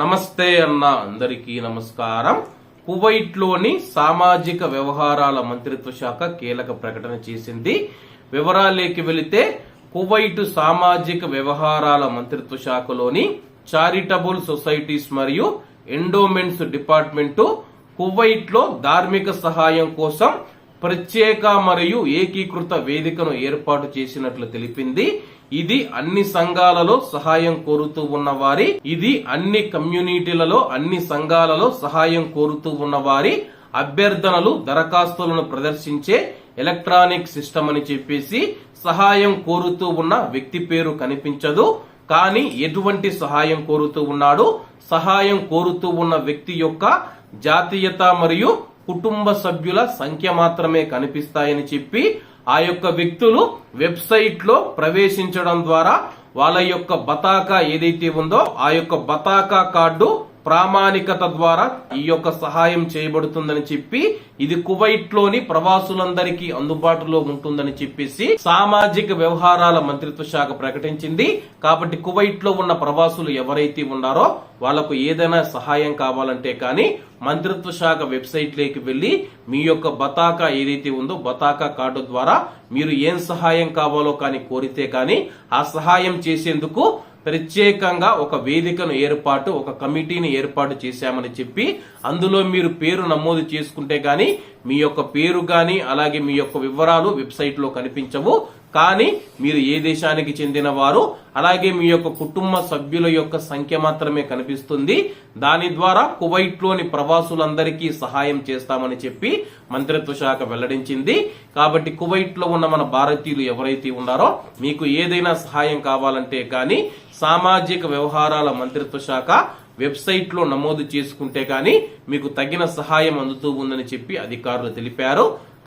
నమస్తే అన్న అందరికీ నమస్కారం. కువైట్లోని సామాజిక వ్యవహారాల మంత్రిత్వ శాఖ కీలక ప్రకటన చేసింది. వివరాలేకి వెళితే కువైట్ సామాజిక వ్యవహారాల మంత్రిత్వ శాఖలోని చారిటబుల్ సొసైటీస్ మరియు ఎండోమెంట్స్ డిపార్ట్మెంటు కువైట్లో ధార్మిక సహాయం కోసం ప్రత్యేక మరియు ఏకీకృత వేదికను ఏర్పాటు చేసినట్లు తెలిపింది. ఇది అన్ని సంఘాలలో సహాయం కోరుతూ ఉన్న వారి ఇది అన్ని కమ్యూనిటీలలో అన్ని సంఘాలలో సహాయం కోరుతూ ఉన్న వారి అభ్యర్థనలు దరఖాస్తులను ప్రదర్శించే ఎలక్ట్రానిక్ సిస్టమ్ అని చెప్పేసి సహాయం కోరుతూ ఉన్న వ్యక్తి పేరు కనిపించదు. కానీ ఎటువంటి సహాయం కోరుతూ ఉన్నాడు? సహాయం కోరుతూ ఉన్న వ్యక్తి యొక్క జాతీయత మరియు కుటుంబ సభ్యుల సంఖ్య మాత్రమే కనిపిస్తాయని చెప్పి ఆ యొక్క వ్యక్తులు వెబ్సైట్లో ప్రవేశించడం ద్వారా వాళ్ళ యొక్క బతాకా ఏదైతే ఉందో ఆ యొక్క బతాకా కార్డు ప్రామాణికత ద్వారా ఈ యొక్క సహాయం చేయబడుతుందని చెప్పి ఇది కువైట్లోని ప్రవాసులందరికీ అందుబాటులో ఉంటుందని చెప్పేసి సామాజిక వ్యవహారాల మంత్రిత్వ శాఖ ప్రకటించింది. కాబట్టి కువైట్లో ఉన్న ప్రవాసులు ఎవరైతే ఉన్నారో వాళ్ళకు ఏదైనా సహాయం కావాలంటే కానీ మంత్రిత్వ శాఖ వెబ్సైట్లోకి వెళ్ళి మీ యొక్క బతాకా ఏదైతే ఉందో బతాకా కార్డు ద్వారా మీరు ఏం సహాయం కావాలో కానీ కోరితే కానీ ఆ సహాయం చేసేందుకు ప్రత్యేకంగా ఒక వేదికను ఏర్పాటు ఒక కమిటీని ఏర్పాటు చేశామని చెప్పి అందులో మీరు పేరు నమోదు చేసుకుంటే గాని మీ యొక్క పేరు గాని అలాగే మీ యొక్క వివరాలు వెబ్సైట్లో కనిపించవు. కానీ మీరు ఏ దేశానికి చెందిన వారు అలాగే మీ యొక్క కుటుంబ సభ్యుల యొక్క సంఖ్య మాత్రమే కనిపిస్తుంది. దాని ద్వారా కువైట్లోని ప్రవాసులందరికీ సహాయం చేస్తామని చెప్పి మంత్రిత్వ శాఖ వెల్లడించింది. కాబట్టి కువైట్లో ఉన్న మన భారతీయులు ఎవరైతే ఉన్నారో మీకు ఏదైనా సహాయం కావాలంటే కానీ సామాజిక వ్యవహారాల మంత్రిత్వ శాఖ వెబ్సైట్లో నమోదు చేసుకుంటే కానీ మీకు తగిన సహాయం అందుతూ ఉందని చెప్పి అధికారులు తెలిపారు.